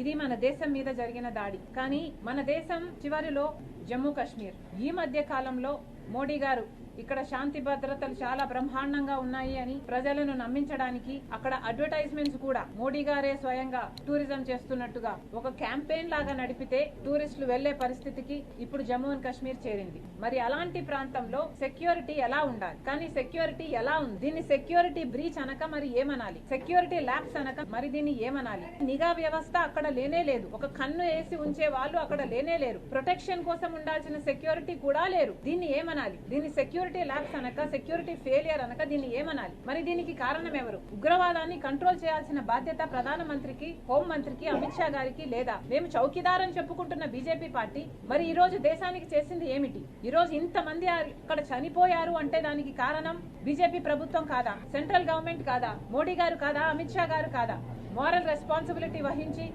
ఇది మన దేశం మీద జరిగిన దాడి. కానీ మన దేశం చివరిలో జమ్మూ కాశ్మీర్ ఈ మధ్య కాలంలో మోడీ గారు ఇక్కడ శాంతి భద్రతలు చాలా బ్రహ్మాండంగా ఉన్నాయి అని ప్రజలను నమ్మించడానికి అక్కడ అడ్వర్టైజ్మెంట్స్ కూడా మోడీ గారే స్వయంగా టూరిజం చేస్తున్నట్టుగా ఒక క్యాంపెయిన్ లాగా నడిపితే టూరిస్టులు వెళ్ళే పరిస్థితికి ఇప్పుడు జమ్మూ అండ్ కాశ్మీర్ చేరింది. మరి అలాంటి ప్రాంతంలో సెక్యూరిటీ ఎలా ఉండాలి? కానీ సెక్యూరిటీ ఎలా ఉంది? దీన్ని సెక్యూరిటీ బ్రీచ్ అనక మరి ఏమనాలి? సెక్యూరిటీ ల్యాబ్స్ అనక మరి దీన్ని ఏమనాలి? నిఘా వ్యవస్థ అక్కడ లేనే లేదు. ఒక కన్ను వేసి ఉంచే వాళ్ళు అక్కడ లేనే లేరు. ప్రొటెక్షన్ కోసం ఉండాల్సిన సెక్యూరిటీ కూడా లేరు. దీన్ని ఏమనాలి? దీన్ని సెక్యూరిటీ ల్యాబ్స్ అనక సెక్యూరిటీ ఫెయిలియర్ అనక దీన్ని ఏమనాలి? మరి దీనికి కారణం ఎవరు? ఉగ్రవాదాన్ని కంట్రోల్ చేయాల్సిన బాధ్యత ప్రధానమంత్రికి హోం మంత్రికి అమిత్ షా గారికి లేదా? మేము చౌకీదార్ అని చెప్పుకుంటున్న బీజేపీ పార్టీ మరి ఈ రోజు దేశానికి చేసింది ఏమిటి? ఈ రోజు ఇంతమంది అక్కడ చనిపోయారు అంటే దానికి కారణం బీజేపీ ప్రభుత్వం కాదా? సెంట్రల్ గవర్నమెంట్ కాదా? మోడీ గారు కాదా? అమిత్ షా గారు కాదా? మోరల్ రెస్పాన్సిబిలిటీ వహించి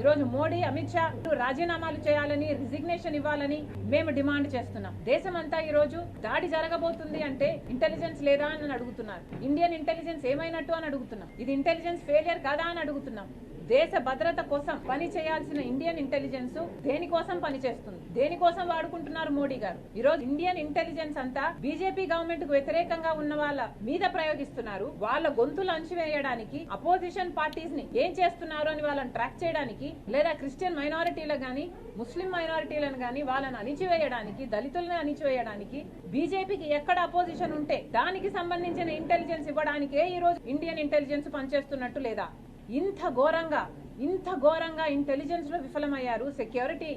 ఈరోజు మోడీ అమిత్ షా రాజీనామాలు చేయాలని రిజిగ్నేషన్ ఇవ్వాలని మేము డిమాండ్ చేస్తున్నాం. దేశమంతా ఈ రోజు దాడి జరగబోతుంది అంటే ఇంటెలిజెన్స్ లేదా అని అడుగుతున్నారు. ఇండియన్ ఇంటెలిజెన్స్ ఏమైనట్టు అని అడుగుతున్నాం. ఇది ఇంటెలిజెన్స్ ఫెయిలియర్ కాదా అని అడుగుతున్నాం. దేశ భద్రత కోసం పని చేయాల్సిన ఇండియన్ ఇంటెలిజెన్స్ దేనికోసం పనిచేస్తుంది దేనికోసం వాడుకుంటున్నారు మోడీ గారు? ఈ రోజు ఇండియన్ ఇంటెలిజెన్స్ అంతా బీజేపీ గవర్నమెంట్కు వ్యతిరేకంగా ఉన్న వాళ్ళ మీద ప్రయోగిస్తున్నారు. వాళ్ళ గొంతులు అంచివేయడానికి అపోజిషన్ పార్టీస్ని ఏం చేస్తున్నారు అని వాళ్ళని ట్రాక్ చేయడానికి లేదా క్రిస్టియన్ మైనారిటీల గాని ముస్లిం మైనారిటీలను గాని వాళ్ళని అణిచివేయడానికి దళితులను అణిచివేయడానికి బీజేపీకి ఎక్కడ అపోజిషన్ ఉంటే దానికి సంబంధించిన ఇంటెలిజెన్స్ ఇవ్వడానికే ఈ రోజు ఇండియన్ ఇంటెలిజెన్స్ పనిచేస్తున్నట్టు లేదా? ఇంత ఘోరంగా ఇంత ఘోరంగా ఇంటెలిజెన్స్లో విఫలమయ్యారు సెక్యూరిటీ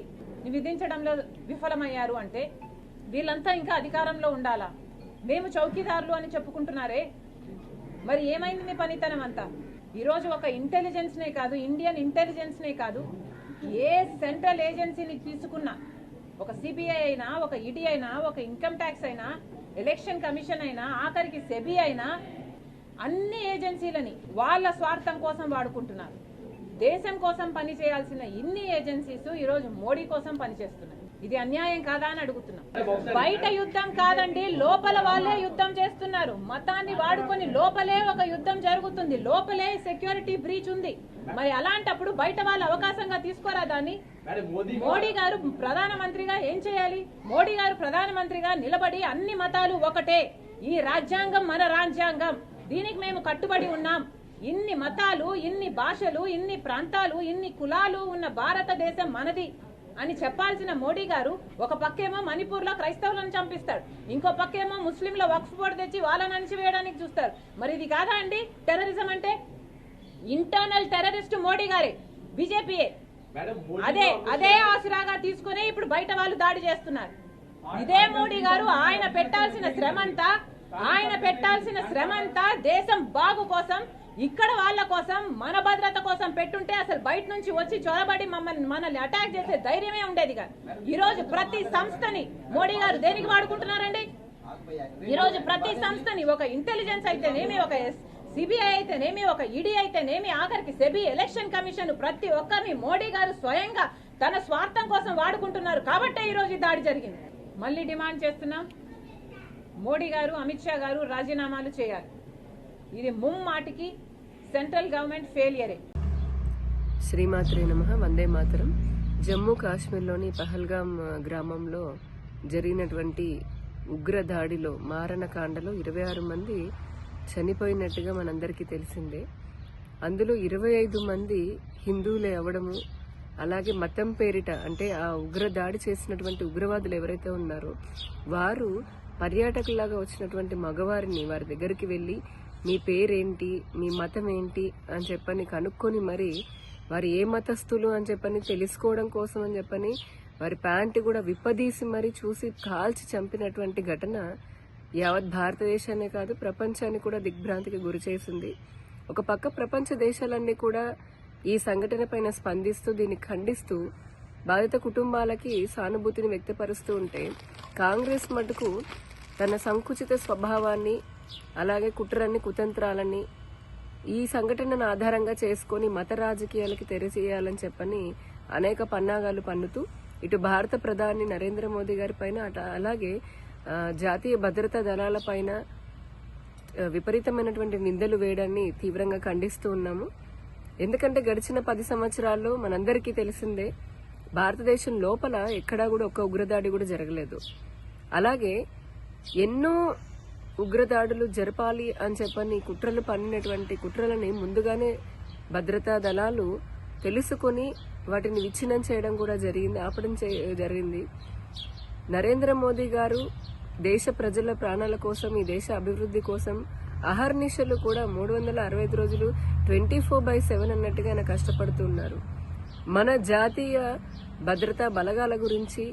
విధించడంలో విఫలమయ్యారు అంటే వీళ్ళంతా ఇంకా అధికారంలో ఉండాలా? మేము చౌకీదారులు అని చెప్పుకుంటున్నారే? మరి ఏమైంది మీ పనితనం అంతా? ఈరోజు ఒక ఇంటెలిజెన్స్ నే కాదు ఇండియన్ ఇంటెలిజెన్స్ నే కాదు ఏ సెంట్రల్ ఏజెన్సీని తీసుకున్నా ఒక సిబిఐ అయినా ఒక ఈడీ అయినా ఒక ఇన్కమ్ ట్యాక్స్ అయినా ఎలక్షన్ కమిషన్ అయినా ఆఖరికి సెబీ అయినా అన్ని ఏజెన్సీలని వాళ్ళ స్వార్థం కోసం వాడుకుంటున్నారు. దేశం కోసం పని చేయాల్సిన ఇన్ని ఏజెన్సీస్ ఈ రోజు మోడీ కోసం పనిచేస్తున్నాయి ఇది అన్యాయం కాదా అని అడుగుతున్నాం. బయట యుద్ధం కాదండి లోపల వాళ్ళే యుద్ధం చేస్తున్నారు. మతాన్ని వాడుకొని లోపలే ఒక యుద్ధం జరుగుతుంది. లోపలే సెక్యూరిటీ బ్రీచ్ ఉంది. మరి అలాంటప్పుడు బయట వాళ్ళు అవకాశంగా తీసుకోరా దాన్ని? మోడీ గారు ప్రధానమంత్రిగా ఏం చేయాలి? మోడీ గారు ప్రధానమంత్రిగా నిలబడి అన్ని మతాలు ఒకటే. ఈ రాజ్యాంగం మన రాజ్యాంగం. దీనికి మేము కట్టుబడి ఉన్నాం. ఇన్ని మతాలు ఇన్ని భాషలు ఇన్ని ప్రాంతాలు ఇన్ని కులాలు ఉన్న భారతదేశం మనది అని చెప్పాల్సిన మోడీ గారు ఒక పక్కేమో మణిపూర్లో క్రైస్తవులను చంపిస్తాడు. ఇంకో పక్కేమో ముస్లింల వక్ఫ్ బోర్డు తెచ్చి వాళ్ళని అణిచివేయడానికి చూస్తారు. మరి ఇది కాదా అండి? టెర్రరిజం అంటే? ఇంటర్నల్ టెర్రరిస్ట్ మోడీ గారే బీజేపీయే. అదే అదే ఆసరాగా తీసుకునే ఇప్పుడు బయట వాళ్ళు దాడి చేస్తున్నారు. ఇదే మోడీ గారు ఆయన పెట్టాల్సిన శ్రమంతా ఆయన పెట్టాల్సిన శ్రమంతా దేశం బాగు కోసం ఇక్కడ వాళ్ళ కోసం మన భద్రత కోసం పెట్టుంటే అసలు బయట నుంచి వచ్చి చొరబడి మమ్మల్ని మనల్ని అటాక్ చేసే ధైర్యమే ఉండేది కాదు. ఈ రోజు ప్రతి సంస్థని మోడీ గారు దేనికి వాడుకుంటున్నారండి? ఈ రోజు ప్రతి సంస్థని ఒక ఇంటెలిజెన్స్ అయితేనేమి ఒక సిబిఐ అయితేనేమి ఒక ఈడీ అయితేనేమి ఆఖరికి సెబీ ఎలక్షన్ కమిషన్ ప్రతి ఒక్కరిని మోడీ గారు స్వయంగా తన స్వార్థం కోసం వాడుకుంటున్నారు కాబట్టే ఈ రోజు దాడి జరిగింది. మళ్ళీ డిమాండ్ చేస్తున్నాం. మోడీ గారు అమిత్ షా గారు రాజీనామాలు చేయాలి. ఇది ముమ్మాటికి సెంట్రల్ గవర్నమెంట్ ఫెయిలియరే. శ్రీమాత్రే నమ వందే మాతరం. జమ్మూ కాశ్మీర్లోని పహల్గామ్ గ్రామంలో జరిగినటువంటి ఉగ్ర దాడిలో మారణకాండలో ఇరవై ఆరు మంది చనిపోయినట్టుగా మనందరికీ తెలిసిందే. అందులో ఇరవై ఐదు మంది హిందువులే అవడము అలాగే మతం పేరిట అంటే ఆ ఉగ్ర దాడి చేసినటువంటి ఉగ్రవాదులు ఎవరైతే ఉన్నారో వారు పర్యాటకులాగా వచ్చినటువంటి మగవారిని వారి దగ్గరికి వెళ్ళి మీ పేరేంటి? మీ మతం ఏంటి అని చెప్పని కనుక్కొని మరి వారు ఏ మతస్థులు అని చెప్పని తెలుసుకోవడం కోసం అని చెప్పని వారి ప్యాంటు కూడా విప్పదీసి మరి చూసి కాల్చి చంపినటువంటి ఘటన యావత్ భారతదేశాన్ని కాదు ప్రపంచాన్ని కూడా దిగ్భ్రాంతికి గురి చేసింది. ఒక పక్క ప్రపంచ దేశాలన్నీ కూడా ఈ సంఘటన పైన స్పందిస్తూ దీన్ని ఖండిస్తూ బాధిత కుటుంబాలకి సానుభూతిని వ్యక్తపరుస్తూ ఉంటే కాంగ్రెస్ మటుకు తన సంకుచిత స్వభావాన్ని అలాగే కుట్రన్ని కుతంత్రాలని ఈ సంఘటనను ఆధారంగా చేసుకొని మత రాజకీయాలకి తెరచేయాలని చెప్పని అనేక పన్నాగాలు పన్నుతూ ఇటు భారత ప్రధాని నరేంద్ర మోదీ గారి పైన అట- అలాగే జాతీయ భద్రతా దళాల పైన విపరీతమైనటువంటి నిందలు వేయడాన్ని తీవ్రంగా ఖండిస్తూ ఉన్నాము. ఎందుకంటే గడిచిన పది సంవత్సరాల్లో మనందరికీ తెలిసిందే భారతదేశం లోపల ఎక్కడా కూడా ఒక్క ఉగ్రదాడి కూడా జరగలేదు. అలాగే ఎన్నో ఉగ్రదాడులు జరపాలి అని చెప్పని కుట్రలు పన్నినటువంటి కుట్రలని ముందుగానే భద్రతా దళాలు తెలుసుకొని వాటిని విచ్ఛిన్నం చేయడం కూడా జరిగింది ఆపడం చే- జరిగింది. నరేంద్ర మోదీ గారు దేశ ప్రజల ప్రాణాల కోసం ఈ దేశ అభివృద్ధి కోసం అహర్నిశలు కూడా మూడు వందల అరవై ఐదు రోజులు ట్వంటీ ఫోర్ బై సెవెన్ అన్నట్టుగా ఆయన కష్టపడుతున్నారు మన జాతీయ భద్రతా బలగాల గురించి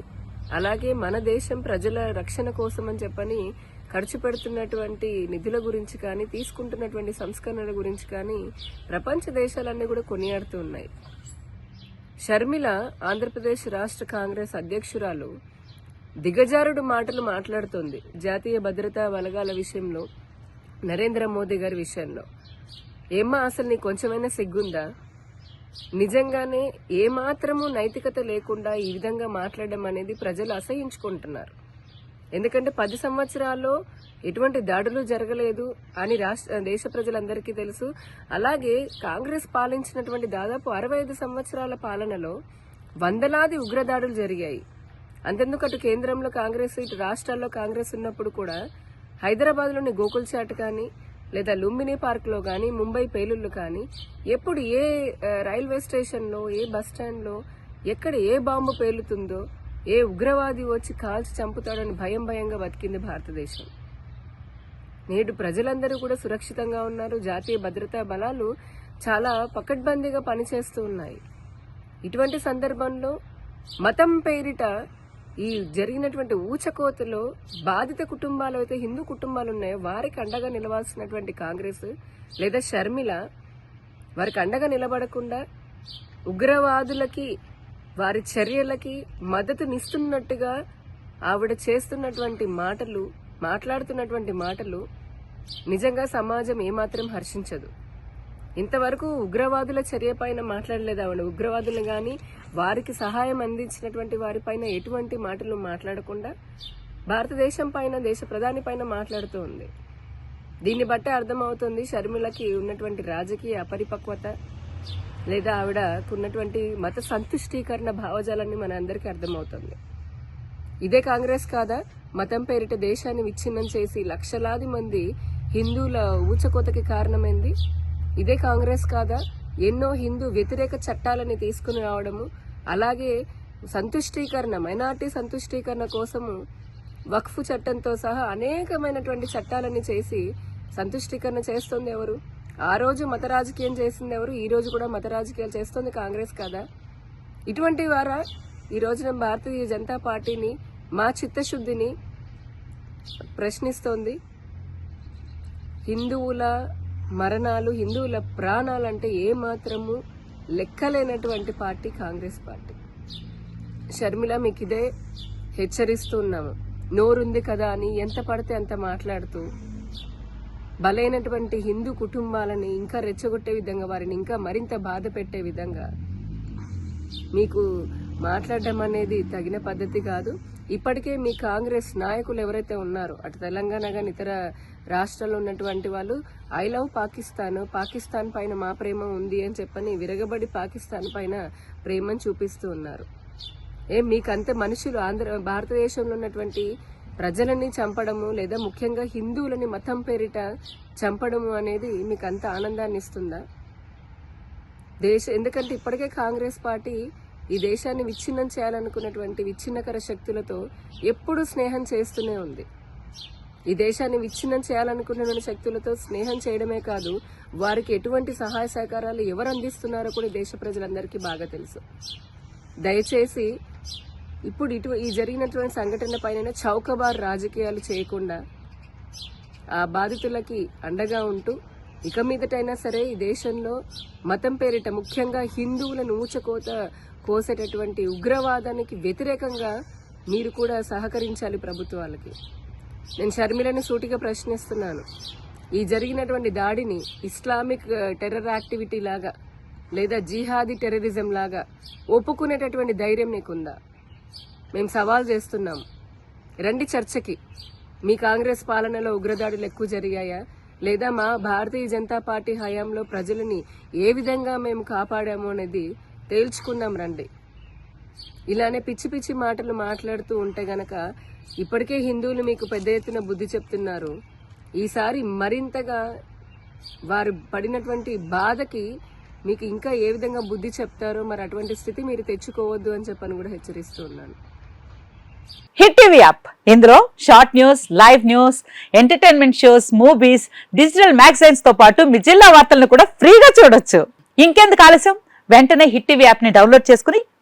అలాగే మన దేశం ప్రజల రక్షణ కోసం అని చెప్పని ఖర్చు పెడుతున్నటువంటి నిధుల గురించి కానీ తీసుకుంటున్నటువంటి సంస్కరణల గురించి కానీ ప్రపంచ దేశాలన్నీ కూడా కొనియాడుతూ ఉన్నాయి. షర్మిల ఆంధ్రప్రదేశ్ రాష్ట్ర కాంగ్రెస్ అధ్యక్షురాలు దిగజారుడు మాటలు మాట్లాడుతోంది జాతీయ భద్రతా బలగాల విషయంలో నరేంద్ర మోదీ గారి విషయంలో. ఏమ్మా అసలు నీ కొంచెమైనా సిగ్గుందా? నిజంగానే ఏమాత్రము నైతికత లేకుండా ఈ విధంగా మాట్లాడడం అనేది ప్రజలు అసహించుకుంటున్నారు. ఎందుకంటే పది సంవత్సరాల్లో ఎటువంటి దాడులు జరగలేదు అని రాష్ట్ర దేశ ప్రజలందరికీ తెలుసు. అలాగే కాంగ్రెస్ పాలించినటువంటి దాదాపు అరవై ఐదు సంవత్సరాల పాలనలో వందలాది ఉగ్రదాడులు జరిగాయి. అంతెందుకు అటు కేంద్రంలో కాంగ్రెస్ ఇటు రాష్ట్రాల్లో కాంగ్రెస్ ఉన్నప్పుడు కూడా హైదరాబాద్లోని గోకుల్ చాట్ కానీ లేదా లుంబిని పార్క్లో కానీ ముంబై పేలుళ్ళు కానీ ఎప్పుడు ఏ రైల్వే స్టేషన్లో ఏ బస్ స్టాండ్లో ఎక్కడ ఏ బాంబు పేలుతుందో ఏ ఉగ్రవాది వచ్చి కాల్చి చంపుతాడని భయం భయంగా బతికింది భారతదేశం. నేడు ప్రజలందరూ కూడా సురక్షితంగా ఉన్నారు. జాతీయ భద్రతా బలాలు చాలా పకడ్బందీగా పనిచేస్తూ ఉన్నాయి. ఇటువంటి సందర్భంలో మతం పేరిట ఈ జరిగినటువంటి ఊచకోతలో బాధిత కుటుంబాలు అయితే హిందూ కుటుంబాలు ఉన్నాయో వారికి అండగా నిలవాల్సినటువంటి కాంగ్రెస్ లేదా షర్మిల వారికి అండగా నిలబడకుండా ఉగ్రవాదులకి వారి చర్యలకి మద్దతునిస్తున్నట్టుగా ఆవిడ చేస్తున్నటువంటి మాటలు మాట్లాడుతున్నటువంటి మాటలు నిజంగా సమాజం ఏమాత్రం హర్షించదు. ఇంతవరకు ఉగ్రవాదుల చర్య పైన మాట్లాడలేదు ఉగ్రవాదులు గాని వారికి సహాయం అందించినటువంటి వారిపైన ఎటువంటి మాటలు మాట్లాడకుండా భారతదేశం పైన దేశ ప్రధాని పైన మాట్లాడుతూ ఉంది. దీన్ని బట్టే అర్థమవుతుంది షర్మిలకి ఉన్నటువంటి రాజకీయ అపరిపక్వత లేదా ఆవిడకు ఉన్నటువంటి మత సంతుష్టీకరణ భావజాలాన్ని మన అందరికీ అర్థమవుతుంది. ఇదే కాంగ్రెస్ కాదా? మతం పేరిట దేశాన్ని విచ్ఛిన్నం చేసి లక్షలాది మంది హిందువుల ఊచకోతకి కారణమైంది? ఇదే కాంగ్రెస్ కాదా? ఎన్నో హిందూ వ్యతిరేక చట్టాలని తీసుకుని రావడము అలాగే సంతుష్టీకరణ మైనార్టీ సంతుష్టీకరణ కోసము వక్ఫ్ చట్టంతో సహా అనేకమైనటువంటి చట్టాలని చేసి సంతుష్టీకరణ చేస్తుంది ఎవరు? ఆ రోజు మత రాజకీయం చేసింది ఎవరు? ఈ రోజు కూడా మత రాజకీయాలు చేస్తుంది కాంగ్రెస్ కాదా? ఇటువంటి వారా? ఈ రోజున భారతీయ జనతా పార్టీని మా చిత్తశుద్ధిని ప్రశ్నిస్తోంది. హిందువుల మరణాలు హిందువుల ప్రాణాలంటే ఏ మాత్రము లెక్కలేనటువంటి పార్టీ కాంగ్రెస్ పార్టీ. షర్మిల మీకు ఇదే హెచ్చరిస్తున్నాము నోరుంది కదా అని ఎంత పడితే అంత మాట్లాడుతూ బలైనటువంటి హిందూ కుటుంబాలని ఇంకా రెచ్చగొట్టే విధంగా వారిని ఇంకా మరింత బాధ పెట్టే విధంగా మీకు మాట్లాడడం అనేది తగిన పద్ధతి కాదు. ఇప్పటికే మీ కాంగ్రెస్ నాయకులు ఎవరైతే ఉన్నారో అటు తెలంగాణ కానీ ఇతర రాష్ట్రంలో ఉన్నటువంటి వాళ్ళు ఐ లవ్ పాకిస్తాన్ పాకిస్తాన్ పైన మా ప్రేమ ఉంది అని చెప్పని విరగబడి పాకిస్తాన్ పైన ప్రేమను చూపిస్తూ ఉన్నారు. ఏ మీకంతే మనుషులు ఆంధ్ర భారతదేశంలో ఉన్నటువంటి ప్రజలని చంపడము లేదా ముఖ్యంగా హిందువులని మతం పేరిట చంపడము అనేది మీకు అంత ఆనందాన్ని ఇస్తుందా? దేశ ఎందుకంటే ఇప్పటికే కాంగ్రెస్ పార్టీ ఈ దేశాన్ని విచ్ఛిన్నం చేయాలనుకున్నటువంటి విచ్ఛిన్నకర శక్తులతో ఎప్పుడూ స్నేహం చేస్తూనే ఉంది. ఈ దేశాన్ని విచ్ఛిన్నం చేయాలనుకున్న శక్తులతో స్నేహం చేయడమే కాదు వారికి ఎటువంటి సహాయ సహకారాలు ఎవరు అందిస్తున్నారో కూడా దేశ ప్రజలందరికీ బాగా తెలుసు. దయచేసి ఇప్పుడు ఇటు ఈ జరిగినటువంటి సంఘటన పైన చౌకబార్ రాజకీయాలు చేయకుండా ఆ బాధితులకి అండగా ఉంటూ ఇక మీదటైనా సరే ఈ దేశంలో మతం పేరిట ముఖ్యంగా హిందువులను ఊచకోత కోసేటటువంటి ఉగ్రవాదానికి వ్యతిరేకంగా మీరు కూడా సహకరించాలి ప్రభుత్వాలకి. నేను షర్మిలను సూటిగా ప్రశ్నిస్తున్నాను. ఈ జరిగినటువంటి దాడిని ఇస్లామిక్ టెర్రర్ యాక్టివిటీ లాగా లేదా జిహాదీ టెర్రరిజం లాగా ఒప్పుకునేటటువంటి ధైర్యం నీకుందా? మేము సవాల్ చేస్తున్నాం. రండి చర్చకి. మీ కాంగ్రెస్ పాలనలో ఉగ్రదాడులు ఎక్కువ జరిగాయా? లేదా మా భారతీయ జనతా పార్టీ హయాంలో ప్రజలని ఏ విధంగా మేము కాపాడాము అనేది తేల్చుకుందాం రండి. ఇలానే పిచ్చి పిచ్చి మాటలు మాట్లాడుతూ ఉంటే గనక ఇప్పటికే హిందువులు మీకు పెద్ద ఎత్తున బుద్ధి చెప్తున్నారు. ఈసారి మరింతగా వారు పడినటువంటి బాధకి మీకు ఇంకా ఏ విధంగా బుద్ధి చెప్తారో మరి అటువంటి స్థితి మీరు తెచ్చుకోవద్దు అని చెప్పని కూడా హెచ్చరిస్తూ ఉన్నాను. Hit TV app. ఇందులో short news live news entertainment shows movies digital మ్యాగజైన్స్తో పాటు మీ జిల్లా వార్తలను కూడా ఫ్రీగా చూడొచ్చు. ఇంకెందుకు ఆలస్యం? వెంటనే హిట్ టీవీ యాప్ని డౌన్లోడ్ చేసుకుని